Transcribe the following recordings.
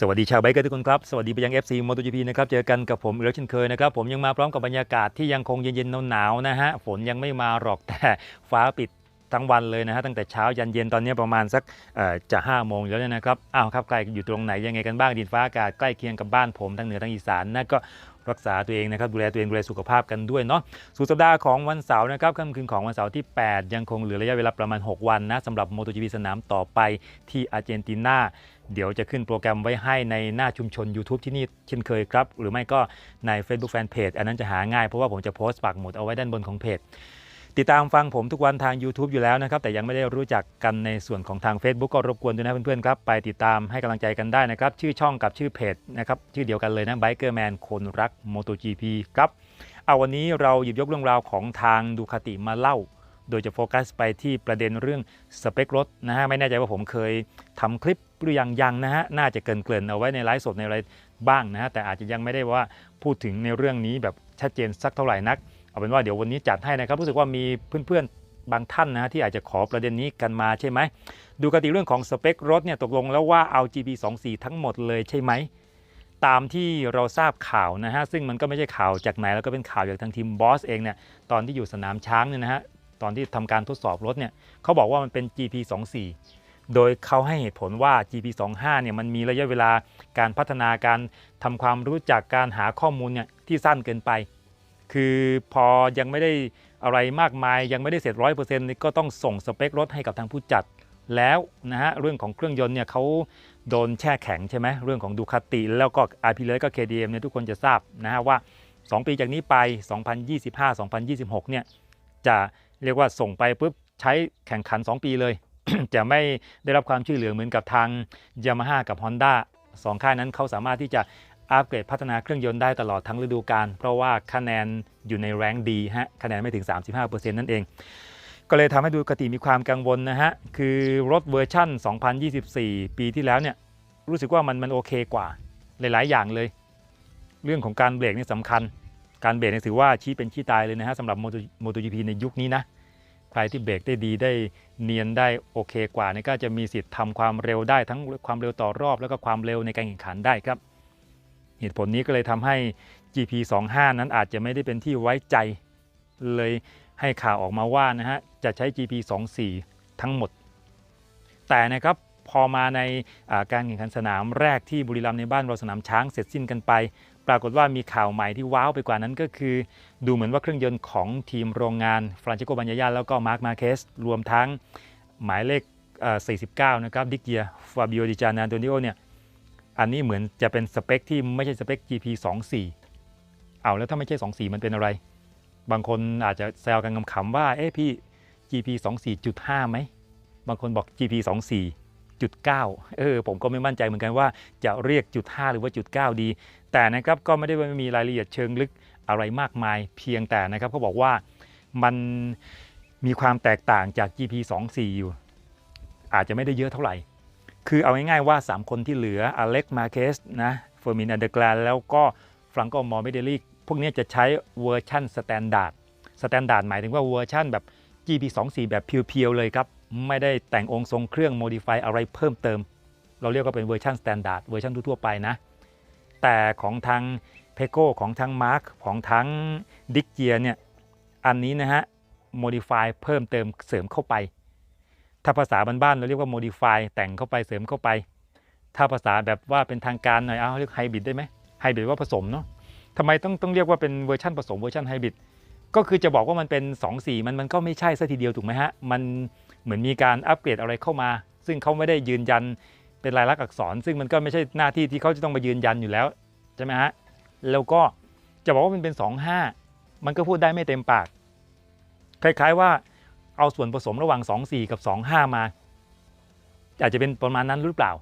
สวัสดีชาวไบเกอร์ทุกคนครับ สวัสดีไปยัง FC MotoGP นะครับ เจอกันกับผมอีกแล้วเช่นเคยนะครับ ผมยังมาพร้อมกับบรรยากาศที่ยังคงเย็นๆหนาวๆนะฮะ ฝนยังไม่มาหรอกแต่ฟ้าปิดทั้งวันเลยนะฮะตั้งแต่เช้ายันเย็นตอนนี้ประมาณสักจะ5โมงแล้วเนี่ยนะครับอ้าวครับใครอยู่ตรงไหนยังไงกันบ้างดินฟ้าอากาศใกล้เคียงกับบ้านผมทั้งเหนือทั้งอีสานนะก็ รักษาตัวเองนะครับดูแลตัวเองดูแลสุขภาพกันด้วยเนาะสุดสัปดาห์ของวันเสาร์นะครับค่ำคืนของวันเสาร์ที่ 8 ยังคงเหลือระยะเวลาประมาณ 6 วันนะสำหรับ MotoGP สนามต่อไปที่อาร์เจนตินาเดี๋ยวจะขึ้นโปรแกรมไว้ให้ในหน้าชุมชน YouTube ที่นี่เช่นเคยครับ หรือไม่ก็ใน Facebook Fanpage อันนั้นจะหาง่ายเพราะว่าผมจะโพสต์ปักหมุดเอาไว้ด้านบนของเพจ ติดตามฟังผมทุกวันทาง YouTube อยู่แล้วนะครับ แต่ยังไม่ได้รู้จักกันในส่วนของทาง Facebook ก็รบกวนด้วยนะเพื่อนๆครับ ไปติดตามให้กำลังใจกันได้นะครับ ชื่อช่องกับชื่อเพจนะครับ ชื่อเดียวกันเลยนะ Biker Man คนรัก MotoGP ครับ เอาวันนี้เราหยิบยกเรื่องราวของทางดูคาติมาเล่า โดยจะโฟกัสไปที่ประเด็นเรื่องสเปครถนะฮะ ไม่แน่ใจว่าผมเคยทำคลิปหรือยังยังนะฮะ น่าจะเกินเกินเอาไว้ในไลฟ์สดในอะไรบ้างนะฮะ แต่อาจจะยังไม่ได้ว่าพูดถึงในเรื่องนี้แบบชัดเจนสักเท่าไหร่นัก เอาเป็นว่าเดี๋ยววันนี้จัดให้นะครับรู้สึกว่ามีเพื่อนๆบางท่านนะฮะที่อาจจะขอประเด็นนี้กันมาใช่ไหมดูกติเรื่องของสเปครถเนี่ยตกลงแล้วว่าเอา GP24 ทั้งหมดเลยใช่ไหมตามที่เราทราบข่าวนะฮะซึ่งมันก็ไม่ใช่ข่าวจากไหนแล้วก็เป็นข่าวจากทางทีมบอสเองเนี่ยตอนที่อยู่สนามช้างเนี่ยนะฮะตอนที่ทำการทดสอบรถเนี่ยเขาบอกว่ามันเป็น GP24 โดยเขาให้เหตุผลว่า GP25 เนี่ยมันมีระยะเวลาการพัฒนาการทำความรู้จักการหาข้อมูลเนี่ยที่สั้นเกินไป คือพอยังไม่ได้อะไรมากมายยังไม่ได้เสร็จร้อยเปอร์เซ็นต์นี่ก็ต้องส่งสเปครถให้กับทางผู้จัดแล้วนะฮะเรื่องของเครื่องยนต์เนี่ยเขาโดนแช่แข็งใช่ไหมเรื่องของดูคาติแล้วก็ RP เลยก็ KDM เนี่ยทุกคนจะทราบนะฮะว่า 2 ปีจากนี้ไป 2025-2026 เนี่ยจะเรียกว่าส่งไปปุ๊บใช้แข่งขัน 2 ปีเลย จะไม่ได้รับความช่วยเหลือเหมือนกับทาง Yamaha กับ Honda สองค่ายนั้นเขาสามารถที่จะ อัปเกรดพัฒนาเครื่องยนต์ได้ตลอดทั้งฤดูกาลเพราะว่าคะแนนอยู่ในแรงดีฮะคะแนนไม่ถึง 35%นั่นเอง ก็เลยทำให้ดูกติมีความกังวลนะฮะ คือรถเวอร์ชั่น 2024 ปีที่แล้วเนี่ยรู้สึกว่ามันมันโอเคกว่า หลาย ๆ อย่างเลย เรื่องของการเบรกนี่สำคัญ การเบรกนี่ถือว่าชี้เป็นชี้ตายเลยนะฮะสำหรับ MotoGP ในยุคนี้นะใครที่เบรกได้ดีได้เนียนได้โอเคกว่านี่ก็จะมีสิทธิ์ทำความเร็วได้ทั้งความเร็วต่อรอบ แล้วก็ความเร็วในการแข่งขันได้ครับ เหตุผลนี้ก็เลยทำให้ GP25 นั้นอาจจะไม่ได้เป็นที่ไว้ใจ เลยให้ข่าวออกมาว่านะฮะจะใช้ GP24 ทั้งหมด แต่นะครับพอมาในาการแข่งขันสนามแรกที่บุรีรัมย์ในบ้านเราสนามช้างเสร็จสิ้นกันไป ปรากฏว่ามีข่าวใหม่ที่ว้าวไปกว่านั้นก็คือ ดูเหมือนว่าเครื่องยนต์ของทีมโรงงานฟรานเชโกบัญญายาแล้วก็มาร์คมาเคสรวมทั้งหมายเลข 49 นะครับดิกเกียฟาบิโอดิจานาโดนิโอเนี่ย อันนี้เหมือนจะเป็นสเปคที่ไม่ใช่สเปค GP24 เอาแล้วถ้าไม่ใช่ 24 มันเป็นอะไร บางคนอาจจะแซวกันขำๆว่า เอ๊ะพี่ GP 24.5ไหม บางคนบอก GP 24.9 เออ ผมก็ไม่มั่นใจเหมือนกันว่าจะเรียกจุด5หรือว่าจุด9ดี แต่นะครับก็ไม่ได้ว่ามีรายละเอียดเชิงลึกอะไรมากมาย เพียงแต่นะครับเขาบอกว่ามันมีความแตกต่างจาก GP 24อยู่ อาจจะไม่ได้เยอะเท่าไหร่ คือเอาง่ายๆว่า 3 คนที่เหลืออเล็กมาเคสนะเฟอร์มินอันเดอร์แกลนแล้วก็ฟรังโกมอร์เมเดลิกพวกนี้จะใช้เวอร์ชั่นสแตนดาร์ดสแตนดาร์ดหมายถึงว่าเวอร์ชั่นแบบ GP24 แบบเพียวๆเลยครับ ไม่ได้แต่งองค์ทรงเครื่องโมดิฟายอะไรเพิ่มเติม เราเรียกว่าเป็นเวอร์ชันสแตนดาร์ดเวอร์ชันทั่วๆไปนะ แต่ของทางเพโก้ของทางมาร์คของทั้งดิกเจียเนี่ย อันนี้นะฮะโมดิฟายเพิ่มเติมเสริมเข้าไป ถ้าภาษาบ้านๆเราเรียกว่าโมดิฟายแต่งเข้าไปเสริมเข้าไป ถ้าภาษาแบบว่าเป็นทางการหน่อยเอาเรียกไฮบริดได้ไหมไฮบริดว่าผสมเนาะทำไมต้องต้องเรียกว่าเป็นเวอร์ชันผสมเวอร์ชันไฮบริดก็คือจะบอกว่ามันเป็น2สีมันมันก็ไม่ใช่ซะทีเดียวถูกไหมฮะ มันเหมือนมีการอัปเกรดอะไรเข้ามา ซึ่งเขาไม่ได้ยืนยันเป็นลายลักษณ์อักษร ซึ่งมันก็ไม่ใช่หน้าที่ที่เขาจะต้องมายืนยันอยู่แล้วใช่ไหมฮะ แล้วก็จะบอกว่ามันเป็น 25 มันก็พูดได้ไม่เต็มปาก คล้ายๆว่า เอาส่วนผสมระหว่าง 24 กับ 25 มาอาจจะเป็นประมาณนั้นหรือเปล่า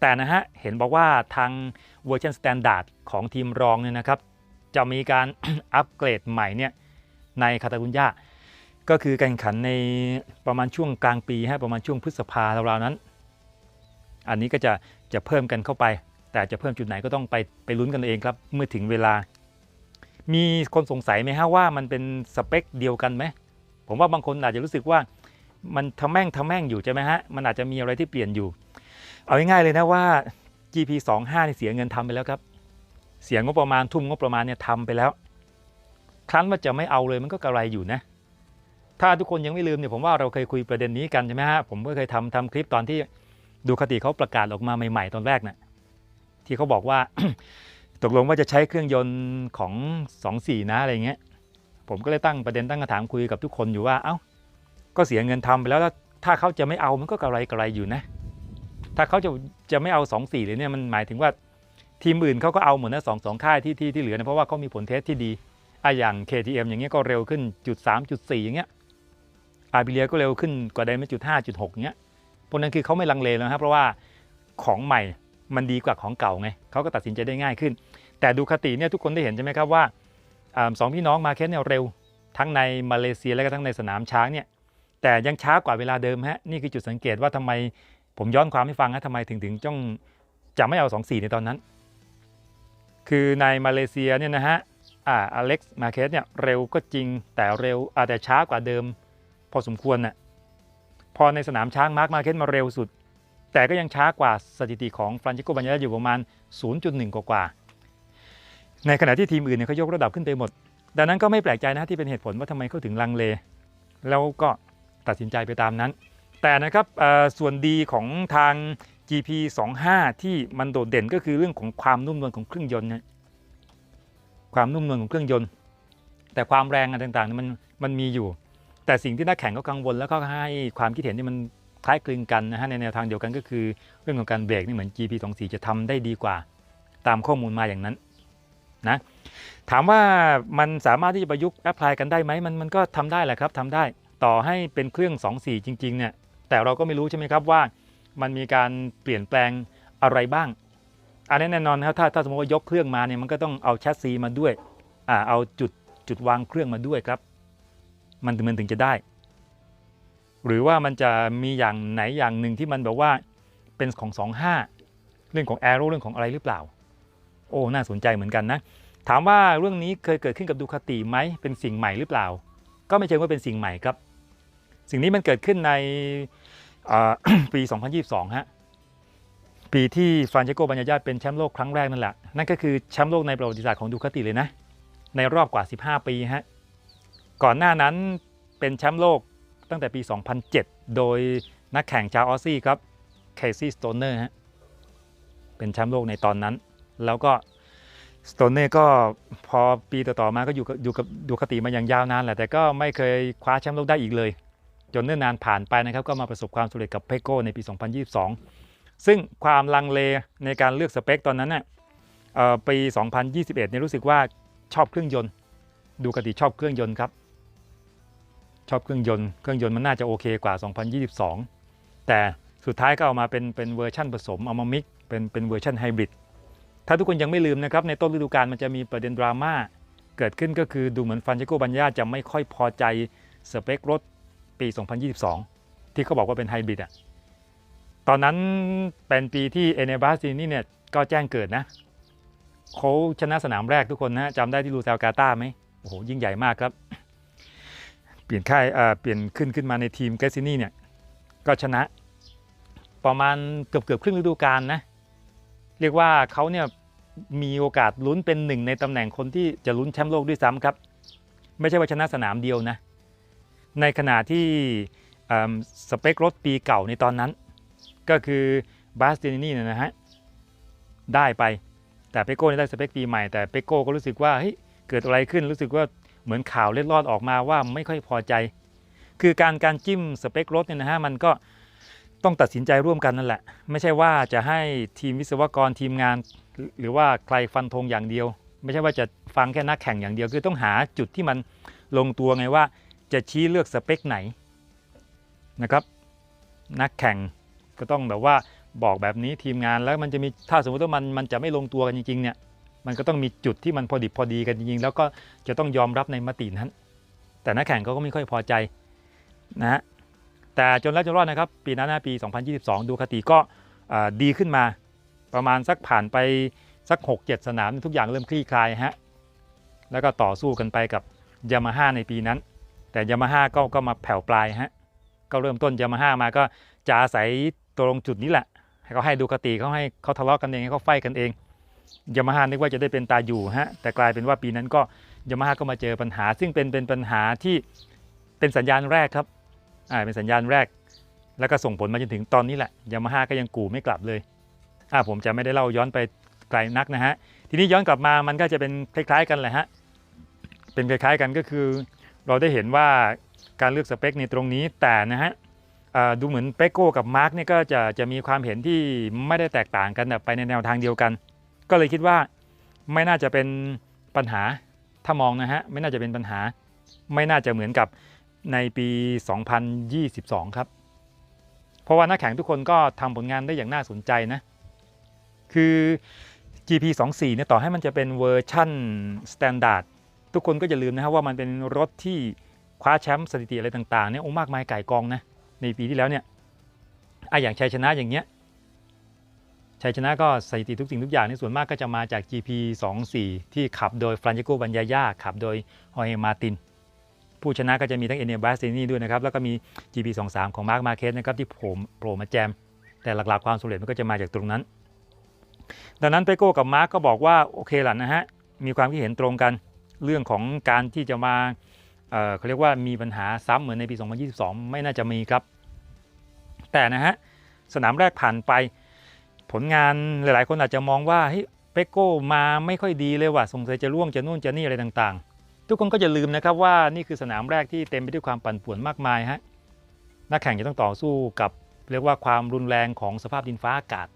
แต่นะฮะ เห็นบอกว่าทางเวอร์ชันสแตนดาร์ดของทีมรองเนี่ยนะครับ จะมีการอัปเกรดใหม่เนี่ยในคาตาลุญญาก็คือการแข่งขันในประมาณช่วงกลางปีฮะประมาณช่วงพฤษภาราวๆนั้น อันนี้ก็จะจะเพิ่มกันเข้าไป แต่จะเพิ่มจุดไหนก็ต้องไปไปลุ้นกันเองครับ เมื่อถึงเวลา มีคนสงสัยไหมฮะว่ามันเป็นสเปคเดียวกันไหม ผมว่าบางคนอาจจะรู้สึกว่ามันทำแม่งทำแม่งอยู่ใช่ไหมฮะ มันอาจจะมีอะไรที่เปลี่ยนอยู่ เอาง่ายๆเลยนะว่า GP 25นี่เสียเงินทำไปแล้วครับ เสียงบประมาณทุ่มงบประมาณเนี่ยทำไปแล้ว ครั้นว่าจะไม่เอาเลยมันก็กระไรอยู่นะ ถ้าทุกคนยังไม่ลืมเนี่ยผมว่าเราเคยคุยประเด็นนี้กันใช่ไหมฮะ ผมก็เคยทำทำคลิปตอนที่ดูคติเขาประกาศออกมาใหม่ๆตอนแรกน่ะที่เขาบอกว่าตกลงว่าจะใช้เครื่องยนต์ของ 24 นะอะไรเงี้ย ผมก็เลยตั้งประเด็นตั้งคำถามคุยกับทุกคนอยู่ว่าเอ้าก็เสียเงินทำไปแล้วถ้าเขาจะไม่เอามันก็กระไรกระไรอยู่นะ ถ้าเขาจะจะไม่เอา2 4เลยเนี่ยมันหมายถึงว่าทีมอื่นเขาก็เอาหมดนะสองสองค่ายที่ที่ที่เหลือนะเพราะว่าเขามีผลเทสที่ดีอะอย่าง KTM อย่างเงี้ยก็เร็วขึ้นจุดสามจุดสี่อย่างเงี้ยอาร์บิเลียก็เร็วขึ้นกว่าไดไม่จุดห้าจุดหกเงี้ยพวกนั้นคือเขาไม่ลังเลแล้วครับเพราะว่าของใหม่มันดีกว่าของเก่าไงเขาก็ตัดสินใจได้ง่ายขึ้น แต่ดูคติเนี่ยทุกคนได้เห็นใช่ไหมครับว่า สองพี่น้องมาเคนเนี่ยเร็ว ทั้งในมาเลเซียและก็ทั้งในสนามช้างเนี่ยแต่ยังช้ากว่าเวลาเดิมฮะนี่คือจุดสังเกตว่าทำไมผมย้อนความให้ฟังนะทำไมถึงถึงจ้องจะไม่เอา 2 4 ในตอนนั้น คือในมาเลเซียเนี่ยนะฮะอ่าอเล็กซ์มาเคสเนี่ยเร็วก็จริงแต่เร็วอาจจะช้ากว่าเดิม พอสมควรน่ะพอในสนามช้างมาร์กมาเคสมาเร็วสุด แต่ก็ยังช้ากว่าสถิติของฟรานชิโกบัญญาอยู่ประมาณ 0.1 กว่ากว่า ในขณะที่ทีมอื่นเนี่ยเขายกระดับขึ้นไปหมด ดังนั้นก็ไม่แปลกใจนะที่เป็นเหตุผลว่าทำไมเขาถึงลังเล แล้วก็ตัดสินใจไปตามนั้น แต่นะครับส่วนดีของทาง GP 25 ที่มันโดดเด่นก็คือเรื่องของความนุ่มนวลของเครื่องยนต์นะความนุ่มนวลของเครื่องยนต์ แต่ความแรงอะไรต่างๆมันมันมีอยู่ แต่สิ่งที่นักแข่งก็กังวลแล้วก็ให้ความคิดเห็นที่มันคล้ายคลึงกันนะฮะในแนวทางเดียวกันก็คือ เรื่องของการเบรกนี่เหมือน GP 24 จะทำได้ดีกว่า ตามข้อมูลมาอย่างนั้น นะถามว่ามันสามารถที่จะประยุกต์แอพพลายกันได้ไหมมันมันก็ทำได้แหละครับทำได้ต่อให้เป็นเครื่อง 24 จริงๆเนี่ยแต่เราก็ไม่รู้ใช่ไหมครับว่า มันมีการเปลี่ยนแปลงอะไรบ้าง อันนี้แน่นอนครับถ้าถ้าสมมติว่ายกเครื่องมาเนี่ยมันก็ต้องเอาแชสซีมาด้วยอ่าเอาจุดจุดวางเครื่องมาด้วยครับ มันถึงมันถึงจะได้ หรือว่ามันจะมีอย่างไหนอย่างหนึ่งที่มันแบบว่าเป็นของ 25 เรื่องของแอโร่เรื่องของอะไรหรือเปล่า โอ้น่าสนใจเหมือนกันนะ ถามว่าเรื่องนี้เคยเกิดขึ้นกับดูคาติไหมเป็นสิ่งใหม่หรือเปล่า ก็ไม่เชิงว่าเป็นสิ่งใหม่ครับ สิ่งนี้มันเกิดขึ้นในอ่าปี 2022 ฮะ ปีที่ฟรานเชโกบัญญาญาติเป็นแชมป์โลกครั้งแรกนั่นแหละ นั่นก็คือแชมป์โลกในประวัติศาสตร์ของดูคาติเลยนะ ในรอบกว่า 15 ปีฮะ ก่อนหน้านั้นเป็นแชมป์โลกตั้งแต่ปี 2007 โดยนักแข่งชาวออสซี่ครับ เคซี่ สโตเนอร์ฮะ เป็นแชมป์โลกในตอนนั้น แล้วก็สโตนเนอร์ก็พอปีต่อๆมาก็อยู่กับอยู่กับดูคาติมาอย่างยาวนานแหละแต่ก็ไม่เคยคว้าแชมป์โลกได้อีกเลย จนเนิ่นนานผ่านไปนะครับก็มาประสบความสำเร็จกับเพโก้ในปี 2022 ซึ่งความลังเลในการเลือกสเปคตอนนั้นน่ะปี 2021เนี่ยรู้สึกว่าชอบเครื่องยนต์ ดูกติชอบเครื่องยนต์ครับ ชอบเครื่องยนต์ เครื่องยนต์มันน่าจะโอเคกว่า 2022 แต่สุดท้ายก็เอามาเป็นเป็นเวอร์ชั่นผสมเอามามิกเป็นเป็นเวอร์ชันไฮบริด ถ้าทุกคนยังไม่ลืมนะครับในต้นฤดูกาลมันจะมีประเด็นดราม่าเกิดขึ้นก็คือดูเหมือนฟันเชโกบัญญาจะไม่ค่อยพอใจสเปครถปี 2022 ที่เขาบอกว่าเป็นไฮบริดอะตอนนั้นเป็นปีที่เอเนบาสตินี่เนี่ยก็แจ้งเกิดนะเขาชนะสนามแรกทุกคนนะจำได้ที่ลูเซลกาตาไหมโอ้โหยิ่งใหญ่มากครับ เปลี่ยนค่ายเอ่อเปลี่ยนขึ้นขึ้นมาในทีมแกซินี่เนี่ยก็ชนะประมาณเกือบเกือบครึ่งฤดูกาลนะ เรียกว่าเขาเนี่ยมีโอกาสลุ้นเป็นหนึ่งในตำแหน่งคนที่จะลุ้นแชมป์โลกด้วยซ้ำครับ ไม่ใช่ว่าชนะสนามเดียวนะ ในขณะที่สเปครถปีเก่าในตอนนั้น ก็คือบาสตินีเนี่ยนะฮะได้ไปแต่เปโก้ได้สเปคปีใหม่แต่เปโก้ก็รู้สึกว่าเฮ้ยเกิดอะไรขึ้นรู้สึกว่าเหมือนข่าวเล็ดลอดออกมาว่าไม่ค่อยพอใจ คือการการจิ้มสเปครถเนี่ยนะฮะมันก็ ต้องตัดสินใจร่วมกันนั่นแหละ ไม่ใช่ว่าจะให้ทีมวิศวกรทีมงาน หรือว่าใครฟันธงอย่างเดียว ไม่ใช่ว่าจะฟังแค่นักแข่งอย่างเดียว คือต้องหาจุดที่มันลงตัวไงว่าจะชี้เลือกสเปคไหนนะครับนักแข่งก็ต้องแบบว่าบอกแบบนี้ทีมงานแล้วมันจะมีถ้าสมมติว่ามันมันจะไม่ลงตัวกันจริงๆเนี่ยมันก็ต้องมีจุดที่มันพอดิบพอดีกันจริงๆแล้วก็จะต้องยอมรับในมตินั้น แต่นักแข่งเขาก็ไม่ค่อยพอใจนะฮะ แต่จนแล้วจนรอดนะครับ ปีนั้นนะปี 2022 ดูคติก็ดีขึ้นมา ประมาณสักผ่านไปสัก 6-7 สนามทุกอย่างเริ่มคลี่คลายฮะแล้วก็ต่อสู้กันไปกับยามาฮ่าในปีนั้น แต่ยามาฮ่าก็ก็มาแผ่วปลายฮะก็เริ่มต้นยามาฮ่ามาก็จะอาศัยตรงจุดนี้แหละไฮเขาให้ดูกติเขาให้เขาทะเลาะกันเองให้เขาไฟกันเองยามาฮ่านึกว่าจะได้เป็นตาอยู่ฮะแต่กลายเป็นว่าปีนั้นก็ยามาฮ่าก็มาเจอปัญหา ซึ่งเป็นเป็นปัญหาที่เป็นสัญญาณแรกครับ อ่าเป็นสัญญาณแรก แล้วก็ส่งผลมาจนถึงตอนนี้แหละยามาฮ่าก็ยังกู่ไม่กลับเลยอ่าผมจะไม่ได้เล่าย้อนไปไกลนักนะฮะทีนี้ย้อนกลับมามันก็จะเป็นคล้ายๆ กันแหละฮะเป็นคล้ายๆกันก็คือ เราได้เห็นว่าการเลือกสเปคในตรงนี้แต่นะฮะดูเหมือนเปโก้กับมาร์กเนี่ยก็จะจะมีความเห็นที่ไม่ได้แตกต่างกันแบบไปในแนวทางเดียวกัน ก็เลยคิดว่าไม่น่าจะเป็นปัญหาถ้ามองนะฮะไม่น่าจะเป็นปัญหา ไม่น่าจะเหมือนกับ ในปี 2022 ครับ เพราะว่านักแข่งทุกคนก็ทำผลงานได้อย่างน่าสนใจนะ คือ GP 24เนี่ยต่อให้มันจะเป็นเวอร์ชั่นสแตนดาร์ดทุกคนก็อย่าลืมนะครับว่ามันเป็นรถที่คว้าแชมป์สถิติอะไรต่างๆเนี่ยโอ้มากมายไก่กองนะ ในปีที่แล้วเนี่ยอะอย่างชัยชนะอย่างเงี้ยชัยชนะก็สถิติทุกสิ่งทุกอย่างในส่วนมากก็จะมาจาก GP 24ที่ขับโดยฟรานเจโกบัญญายาขับโดยฮอเฮมาติน ผู้ชนะก็จะมีทั้งเอเนียบาสเตนีด้วยนะครับ แล้วก็มี GP 23 ของมาร์คมาเคสนะครับที่โผล่โผล่มาแจม แต่หลักๆความสำเร็จมันก็จะมาจากตรงนั้น ดังนั้นเปโก้กับมาร์กก็บอกว่าโอเคล่ะนะฮะ มีความคิดเห็นตรงกันเรื่องของการที่จะมาเเขาเรียกว่ามีปัญหาซ้ำเหมือนในปี 2022 ไม่น่าจะมีครับ แต่นะฮะสนามแรกผ่านไป ผลงานหลายๆ คนอาจจะมองว่าเฮ้ยเปโก้มาไม่ค่อยดีเลยว่ะสงสัยจะร่วงจะนู่นจะนี่อะไรต่างๆ ทุกคนก็จะลืมนะครับว่านี่คือสนามแรกที่เต็มไปด้วยความปั่นป่วนมากมายฮะนักแข่งจะต้องต่อสู้กับเรียกว่าความรุนแรงของสภาพดินฟ้าอากาศ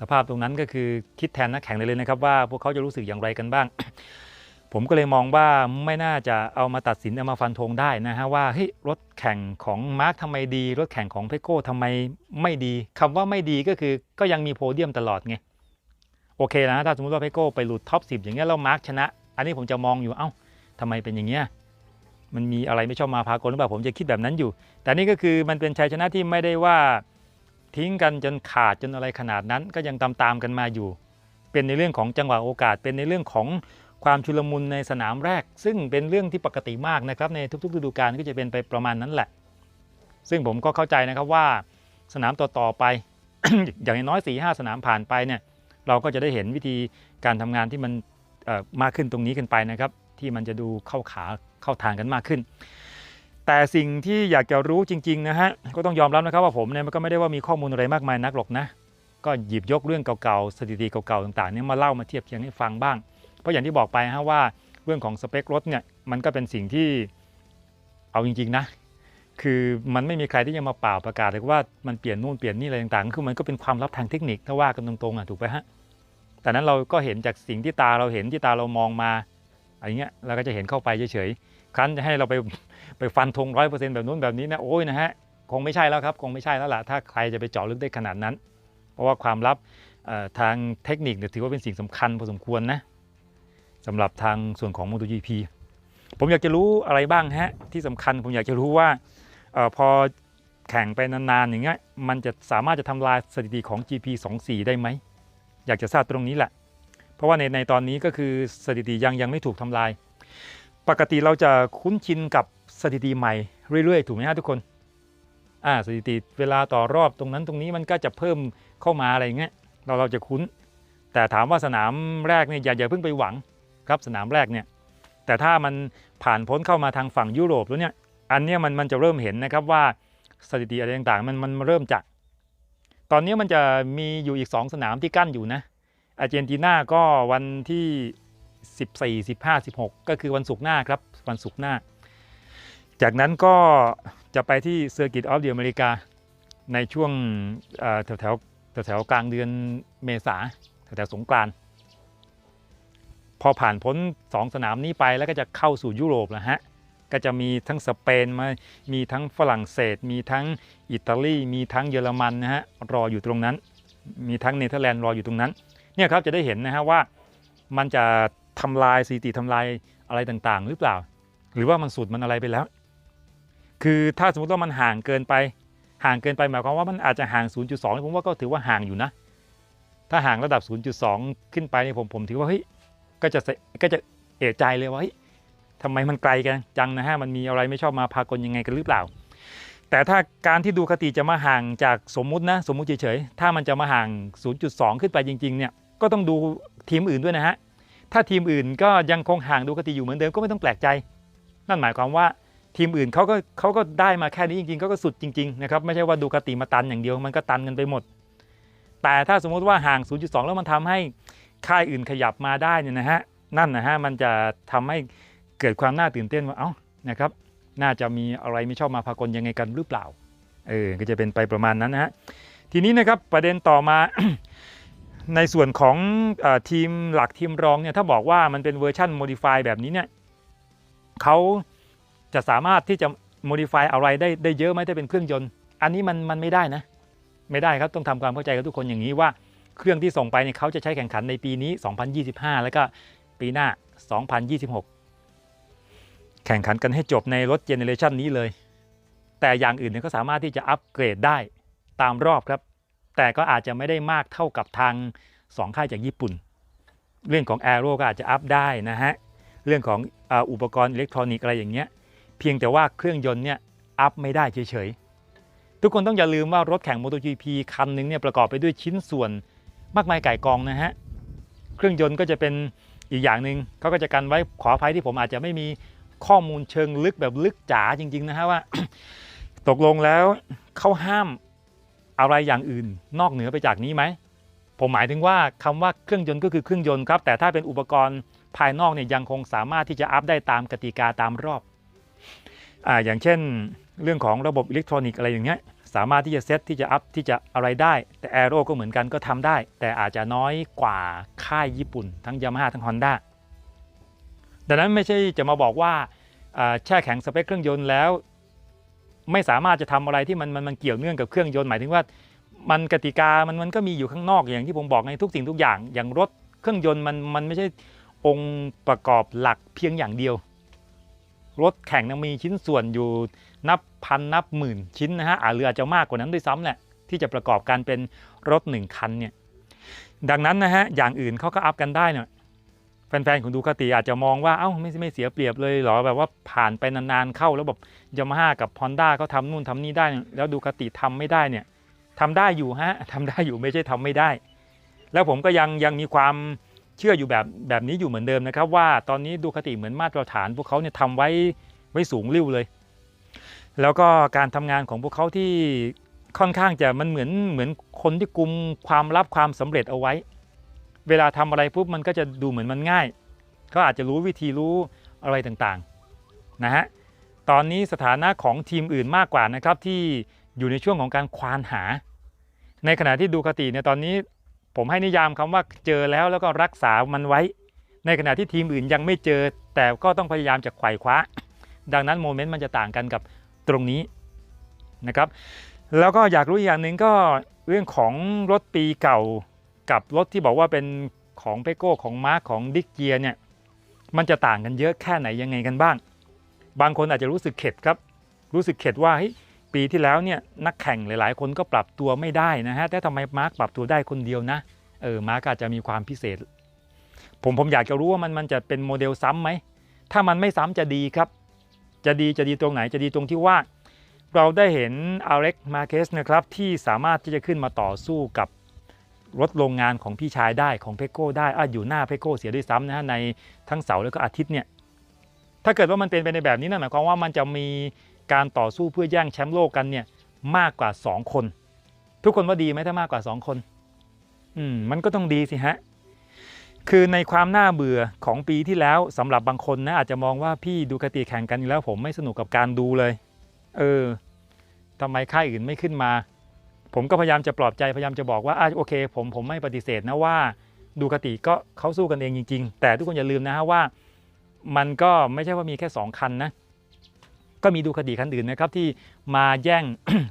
สภาพตรงนั้นก็คือคิดแทนนักแข่งเลยนะครับว่าพวกเขาจะรู้สึกอย่างไรกันบ้าง ผมก็เลยมองว่าไม่น่าจะเอามาตัดสินเอามาฟันธงได้นะฮะว่าเฮ้ยรถแข่งของมาร์คทำไมดี รถแข่งของเพโก้ทำไมไม่ดีคำว่าไม่ดีก็คือก็ยังมีโพเดียมตลอดไงโอเคนะถ้าสมมติว่าเพโก้ไปหลุดท็อป10 อย่างเงี้ยแล้วมาร์คชนะ อันนี้ผมจะมองอยู่ เอ้าทำไมเป็นอย่างเงี้ย มันมีอะไรไม่ชอบมาพากลหรือเปล่า ผมจะคิดแบบนั้นอยู่ แต่นี่ก็คือมันเป็นชัยชนะที่ไม่ได้ว่าทิ้งกันจนขาดจนอะไรขนาดนั้น ก็ยังตามตามกันมาอยู่ เป็นในเรื่องของจังหวะโอกาส เป็นในเรื่องของความชุลมุนในสนามแรก ซึ่งเป็นเรื่องที่ปกติมากนะครับ ในทุกๆฤดูกาลก็จะเป็นไปประมาณนั้นแหละ ซึ่งผมก็เข้าใจนะครับว่าสนามต่อๆไป อย่างน้อย4ีหสนามผ่านไปเนี่ย เราก็จะได้เห็นวิธีการทำงานที่มัน มากขึ้นตรงนี้กันไปนะครับ ที่มันจะดูเข้าขาเข้าทางกันมากขึ้น แต่สิ่งที่อยากจะรู้จริงๆนะฮะก็ต้องยอมรับนะครับว่าผมเนี่ยมันก็ไม่ได้ว่ามีข้อมูลอะไรมากมายนักหรอกนะ ก็หยิบยกเรื่องเก่าๆสถิติเก่าๆต่างๆเนี่ยมาเล่ามาเทียบเคียงให้ฟังบ้าง เพราะอย่างที่บอกไปฮะว่าเรื่องของสเปครถเนี่ยมันก็เป็นสิ่งที่เอาจริงๆนะคือมันไม่มีใครที่จะมาเป่าประกาศเลยว่ามันเปลี่ยนนู่นเปลี่ยนนี่อะไรต่างๆ คือมันก็เป็นความลับทางเทคนิคถ้าว่ากันตรงๆอะถูกไหมฮะ แต่นั้นเราก็เห็นจากสิ่งที่ตาเราเห็นที่ตาเรามองมาอะไรเงี้ยเราก็จะเห็นเข้าไปเฉยๆครั้นจะให้เราไปไปฟันธงร้อยเปอร์เซ็นต์แบบนู้นแบบนี้นะโอ้ยนะฮะคงไม่ใช่แล้วครับคงไม่ใช่แล้วล่ะถ้าใครจะไปเจาะลึกได้ขนาดนั้น เพราะว่าความลับทางเทคนิคเนี่ยถือว่าเป็นสิ่งสำคัญพอสมควรนะสำหรับทางส่วนของ MotoGP ผมอยากจะรู้อะไรบ้างฮะที่สำคัญผมอยากจะรู้ว่าออพอแข่งไปนานๆอย่างเงี้ยมันจะสามารถจะทำลายสถิติของ GP 24 ได้ไหม อยากจะทราบตรงนี้แหละ เพราะว่าในในตอนนี้ก็คือสถิติยังยังไม่ถูกทำลาย ปกติเราจะคุ้นชินกับสถิติใหม่เรื่อยๆ ถูกไหมฮะทุกคนอ่าสถิติเวลาต่อรอบตรงนั้นตรงนี้มันก็จะเพิ่มเข้ามาอะไรอย่างเงี้ยเราเราจะคุ้น แต่ถามว่าสนามแรกเนี่ยอย่าอย่าเพิ่งไปหวังครับสนามแรกเนี่ยแต่ถ้ามันผ่านพ้นเข้ามาทางฝั่งยุโรปแล้วเนี่ยอันเนี้ยมันมันจะเริ่มเห็นนะครับว่าสถิติอะไรต่างๆมันมันเริ่มจาก ตอนนี้มันจะมีอยู่อีก 2 สนามที่กั้นอยู่นะอาร์เจนตินาก็วันที่ 14 15 16 ก็คือวันศุกร์หน้าครับวันศุกร์หน้า จากนั้นก็จะไปที่เซอร์กิตออฟเดียอเมริกา ในช่วงแถวแถวแถวกลางเดือนเมษาแถวแถวสงกรานพอผ่านพ้น 2 สนามนี้ไปแล้วก็จะเข้าสู่ยุโรปแล้วฮะ ก็จะมีทั้งสเปนมามีทั้งฝรั่งเศส มีทั้งอิตาลี มีทั้งเยอรมันนะฮะรออยู่ตรงนั้น มีทั้งเนเธอร์แลนด์รออยู่ตรงนั้นเนี่ยครับจะได้เห็นนะฮะว่ามันจะทำลายสถิติทำลายอะไรต่างๆ หรือเปล่า หรือว่ามันสุดมันอะไรไปแล้ว คือถ้าสมมติว่ามันห่างเกินไปห่างเกินไปหมายความว่ามันอาจจะห่าง 0.2 ผมว่าก็ถือว่าห่างอยู่นะ ถ้าห่างระดับ 0.2 ขึ้นไปเนี่ยผมผมถือว่าเฮ้ยก็จะก็จะเอะใจเลยว่าเฮ้ย ทำไมมันไกลกันจังนะฮะมันมีอะไรไม่ชอบมาพากลยังไงกันหรือเปล่า แต่ถ้าการที่ดูคติจะมาห่างจากสมมุตินะสมมุติเฉยๆถ้ามันจะมาห่าง 0.2 ขึ้นไปจริงๆเนี่ยก็ต้องดูทีมอื่นด้วยนะฮะถ้าทีมอื่นก็ยังคงห่างดูคติอยู่เหมือนเดิมก็ไม่ต้องแปลกใจ นั่นหมายความว่าทีมอื่นเขาก็เขาก็ได้มาแค่นี้จริงๆเขาก็สุดจริงๆนะครับไม่ใช่ว่าดูคติมาตันอย่างเดียวมันก็ตันกันไปหมด แต่ถ้าสมมุติว่าห่าง 0.2 แล้วมันทำให้ค่ายอื่นขยับมาได้เนี่ยนะฮะนั่นนะฮะมันจะทำให้ เกิดความน่าตื่นเต้นว่า เอ้า นะครับ น่าจะมีอะไรไม่ชอบมาพากลยังไงกันหรือเปล่า เออ ก็จะเป็นไปประมาณนั้นนะฮะ ทีนี้นะครับประเด็นต่อมา ในส่วนของอทีมหลักทีมรองเนี่ย ถ้าบอกว่ามันเป็นเวอร์ชัน modify แบบนี้เนี่ยเขาจะสามารถที่จะ modify อะไรได้ได้เยอะไหมถ้าเป็นเครื่องยนต์ อันนี้มันมันไม่ได้นะ ไม่ได้ครับ ต้องทำความเข้าใจกับทุกคนอย่างนี้ว่าเครื่องที่ส่งไปเนี่ยเขาจะใช้แข่งขันในปีนี้ 2025 แล้วก็ปีหน้า 2026 แข่งขันกันให้จบในรถเจเนเรชันนี้เลย แต่อย่างอื่นเนี่ยก็สามารถที่จะอัปเกรดได้ตามรอบครับ แต่ก็อาจจะไม่ได้มากเท่ากับทาง 2 ค่ายจากญี่ปุ่น เรื่องของ a อโรก็อาจจะอัพได้นะฮะ เรื่องของอ,อุปกรณ์อิเล็กทรอนิกส์อะไรอย่างเงี้ย เพียงแต่ว่าเครื่องยนต์เนี่ยอัพไม่ได้เฉยๆ ทุกคนต้องอย่าลืมว่ารถแข่ง MotoGP คันหนึงเนี่ยประกอบไปด้วยชิ้นส่วนมากมายไก่ายกองนะฮะ เครื่องยนต์ก็จะเป็นอีกอย่างหนึ่งเขาก็จะกันไว้ขออภัยที่ผมอาจจะไม่มี ข้อมูลเชิงลึกแบบลึกจ๋าจริง ๆ นะฮะว่า ตกลงแล้วเขาห้ามอะไรอย่างอื่น นอกเหนือไปจากนี้ไหมผมหมายถึงว่าคำว่าเครื่องยนต์ก็คือเครื่องยนต์ครับ แต่ถ้าเป็นอุปกรณ์ภายนอกเนี่ยยังคงสามารถที่จะอัพได้ตามกติกาตามรอบอ่าอย่างเช่น เรื่องของระบบอิเล็กทรอนิกส์อะไรอย่างเงี้ยสามารถที่จะเซตที่จะอัพที่จะอะไรได้ แต่ a อโร่ก็เหมือนกันก็ทำได้ แต่อาจจะน้อยกว่าค่ายญี่ปุ่น ทั้งยามาฮ่าทั้งฮอนด้า ดังนั้นไม่ใช่จะมาบอกว่าแช่แข็งสเปคเครื่องยนต์แล้ว ไม่สามารถจะทำอะไรที่มันมันมันเกี่ยวเนื่องกับเครื่องยนต์หมายถึงว่า มันกติกามันมันก็มีอยู่ข้างนอกอย่างที่ผมบอกในทุกสิ่งทุกอย่าง อย่างรถเครื่องยนต์มันมันไม่ใช่องค์ประกอบหลักเพียงอย่างเดียว รถแข่งมีชิ้นส่วนอยู่นับพันนับหมื่นชิ้นนะฮะอาจหรือจะมากกว่านั้นด้วยซ้ำแหละที่จะประกอบการเป็นรถหนึ่งคันเนี่ยดังนั้นนะฮะอย่างอื่นเขาก็อัพกันได้เนี่ย แฟนๆของดูคติอาจจะมองว่าเอ้าไม่ไม่เสียเปรียบเลยเหรอแบบว่าผ่านไปนานๆเข้าแล้วแบบยามาฮ่ากับฮอนด้าเขาทำนู่นทำนี่ได้ แล้วดูคติทำไม่ได้เนี่ยทำได้อยู่ฮะทำได้อยู่ไม่ใช่ทำไม่ได้ แล้วผมก็ยังยังมีความเชื่ออยู่แบบแบบนี้อยู่เหมือนเดิมนะครับ ว่าตอนนี้ดูคติเหมือนมาตรฐาน พวกเขาเนี่ยทำไว้ไว้สูงริ้วเลย แล้วก็การทำงานของพวกเขาที่ค่อนข้างจะมันเหมือนเหมือนคนที่กุมความลับความสำเร็จเอาไว้ เวลาทำอะไรปุ๊บมันก็จะดูเหมือนมันง่ายเขาอาจจะรู้วิธีรู้อะไรต่างๆนะฮะตอนนี้สถานะของทีมอื่นมากกว่านะครับที่อยู่ในช่วงของการควานหา ในขณะที่ดูคติเนี่ยตอนนี้ผมให้นิยามคำว่าเจอแล้วแล้วก็รักษามันไว้ ในขณะที่ทีมอื่นยังไม่เจอ แต่ก็ต้องพยายามจะไขว่คว้า ดังนั้นโมเมนต์มันจะต่างกันกับตรงนี้นะครับ แล้วก็อยากรู้อีกอย่างหนึ่งก็เรื่องของรถปีเก่า กับรถที่บอกว่าเป็นของเปโก้ของมาร์คของดิกเกียเนี่ยมันจะต่างกันเยอะแค่ไหนยังไงกันบ้าง บางคนอาจจะรู้สึกเข็ดครับ รู้สึกเข็ดว่าเฮ้ปีที่แล้วเนี่ยนักแข่งหลาย ๆ คนก็ปรับตัวไม่ได้นะฮะแต่ทำไมมาร์กปรับตัวได้คนเดียวนะเออมาร์กอาจจะมีความพิเศษ ผมผมอยากจะรู้ว่ามันมันจะเป็นโมเดลซ้ำไหมถ้ามันไม่ซ้ำจะดีครับ จะดีจะดีตรงไหนจะดีตรงที่ว่า เราได้เห็นอเล็กมาเคสนะครับที่สามารถที่จะขึ้นมาต่อสู้กับ รถโรงงานของพี่ชายได้ของเพโก้ได้อะอยู่หน้าเพโก้เสียด้วยซ้ำนะฮะในทั้งเสาร์แล้วก็อาทิตย์เนี่ยถ้าเกิดว่ามันเป็นไปในแบบนี้นั่นหมายความว่ามันจะมีการต่อสู้เพื่อแย่งแชมป์โลกกันเนี่ยมากกว่า 2 คน ทุกคนว่าดีไหมถ้ามากกว่า 2 คน อืมมันก็ต้องดีสิฮะคือในความน่าเบื่อของปีที่แล้วสำหรับบางคนนะอาจจะมองว่าพี่ดูคติแข่งกันแล้วผมไม่สนุกกับการดูเลย เออทำไมค่ายอื่นไม่ขึ้นมา ผมก็พยายามจะปลอบใจพยายามจะบอกว่าอะโอเค ผมผมไม่ปฏิเสธนะว่าดูคติก็เขาสู้กันเองจริง ๆ แต่ทุกคนอย่าลืมนะฮะว่า มันก็ไม่ใช่ว่ามีแค่ 2 คันนะก็มีดูคดีคันอื่นนะครับที่มาแย่ง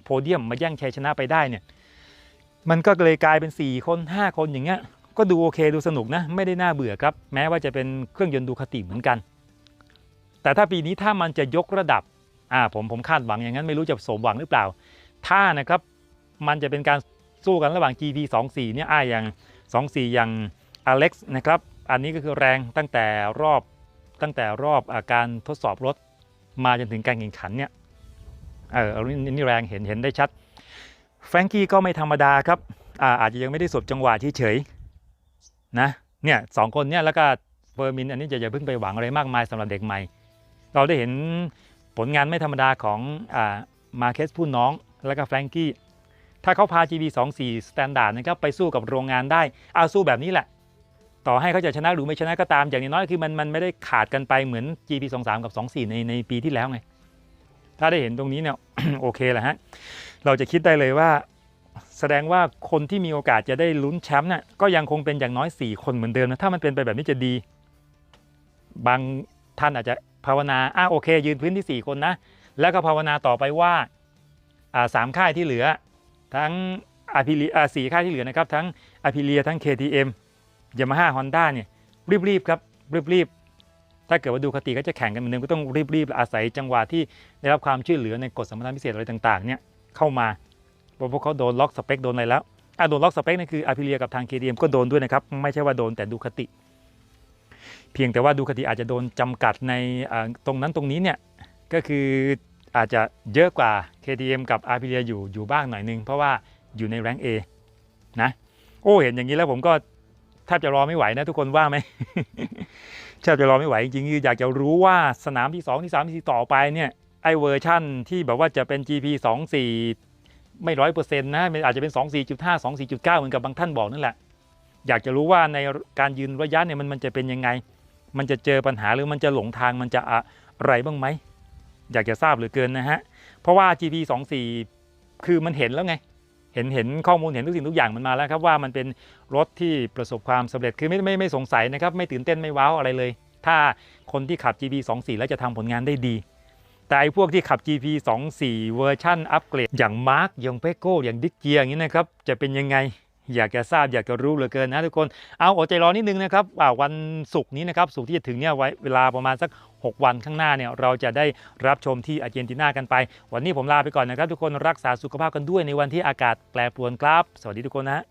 โพเดียมมาแย่งชัยชนะไปได้เนี่ยมันก็เลยกลายเป็น 4 คน 5 คนอย่างเงี้ยก็ดูโอเคดูสนุกนะ ไม่ได้น่าเบื่อครับ แม้ว่าจะเป็นเครื่องยนต์ดูคติเหมือนกัน แต่ถ้าปีนี้ถ้ามันจะยกระดับอ่าผมผมคาดหวังอย่างนั้นไม่รู้จะสมหวังหรือเปล่า ถ้านะครับ มันจะเป็นการสู้กันระหว่าง GP 24เนี่ยอ่าอย่าง24 อย่าง Alex นะครับ อันนี้ก็คือแรงตั้งแต่รอบตั้งแต่รอบอาการทดสอบรถมาจนถึงการแข่งขันเนี่ยเออนี่นี่แรงเห็นเห็นได้ชัดแฟรงกี้ก็ไม่ธรรมดาครับอ่าอาจจะยังไม่ได้สบจังหวะเฉยๆนะเนี่ยสองคนเนี่ยแล้วก็เฟอร์มินอันนี้จะอย่าเพิ่งไปหวังอะไรมากมายสำหรับเด็กใหม่ เราได้เห็นผลงานไม่ธรรมดาของอ่ามาเคสผู้น้องแล้วก็แฟรงกี้ ถ้าเขาพา GB 2 4 Standard นะครับไปสู้กับโรงงานได้เอาสู้แบบนี้แหละ ต่อให้เขาจะชนะหรือไม่ชนะก็ตามอย่างน้อยคือมันมันไม่ได้ขาดกันไปเหมือน GP 2 3 กับ 2 4 ในในปีที่แล้วไง ถ้าได้เห็นตรงนี้เนี่ยโอเคแหละฮะเราจะคิดได้เลยว่า แสดงว่าคนที่มีโอกาสจะได้ลุ้นแชมป์น่ะก็ยังคงเป็นอย่างน้อย 4 คนเหมือนเดิมนะถ้ามันเป็นไปแบบนี้จะดี บางท่านอาจจะภาวนาอะโอเค ยืนพื้นที่ 4 คนนะ แล้วก็ภาวนาต่อไปว่าอ่าสามค่ายที่เหลือ ทั้งอาพิเลียสี่ค่ายที่เหลือนะครับ ทั้งอาพิเลียทั้ง KTM ยามาฮ่าฮอนด้าเนี่ยรีบๆครับรีบๆ ถ้าเกิดว่าดูคติก็จะแข่งกันเหมือนเดิมก็ต้องรีบๆ อาศัยจังหวะที่ได้รับความช่วยเหลือในกฎสมรทานพิเศษอะไรต่างๆเนี่ยเข้ามาเพราะพวกเขาโดนล็อกสเปคโดนอะไรแล้วอะโดนล็อกสเปคนี่คืออาพิเลียกับทาง KTM ก็โดนด้วยนะครับไม่ใช่ว่าโดนแต่ดูคติ เพียงแต่ว่าดูคติอาจจะโดนจำกัดในตรงนั้นตรงนี้เนี่ยก็คือ อาจจะเยอะกว่า KTM กับอาพิเลียอยู่อยู่บ้างหน่อยนึง เพราะว่าอยู่ในแรงค์ A นะ โอ้เห็นอย่างนี้แล้วผมก็แทบจะรอไม่ไหวนะทุกคนว่าไหมแทบจะรอไม่ไหวจริงๆคืออยากจะรู้ว่าสนามที่ 2 ที่ 3 ที่ต่อไปเนี่ยไอเวอร์ชั่นที่แบบว่าจะเป็น GP 2 4 ไม่ร้อยเปอร์เซ็นต์นะอาจจะเป็น 2 4.5 2 4.9 เหมือนกับบางท่านบอกนั่นแหละ อยากจะรู้ว่าในการยืนระยะเนี่ยมันมันจะเป็นยังไง มันจะเจอปัญหาหรือมันจะหลงทางมันจะอะไรบ้างไหม อยากจะทราบเหลือเกินนะฮะ เพราะว่า GP 2 4คือมันเห็นแล้วไง เห็นเห็นข้อมูลเห็นทุกสิ่งทุกอย่างมันมาแล้วครับว่ามันเป็นรถที่ประสบความสำเร็จคือไม่ไม่ไม่สงสัยนะครับ ไม่ตื่นเต้นไม่ว้าวอะไรเลย ถ้าคนที่ขับ GP 2 4แล้วจะทำผลงานได้ดี แต่ไอ้พวกที่ขับ GP 2 4เวอร์ชั่นอัปเกรดอย่างมาร์กอย่างเปโก้อย่างดิกเกียอย่างนี้นะครับจะเป็นยังไง อยากจะทราบอยากจะรู้เหลือเกินนะทุกคนเอาอดใจรอนิดนึงนะครับว่าวันศุกร์นี้นะครับศุกร์ที่จะถึงเนี่ยไว้เวลาประมาณสัก 6 วันข้างหน้าเนี่ยเราจะได้รับชมที่อาร์เจนตินากันไป วันนี้ผมลาไปก่อนนะครับ ทุกคนรักษาสุขภาพกันด้วยในวันที่อากาศแปรปรวนครับ สวัสดีทุกคนนะฮะ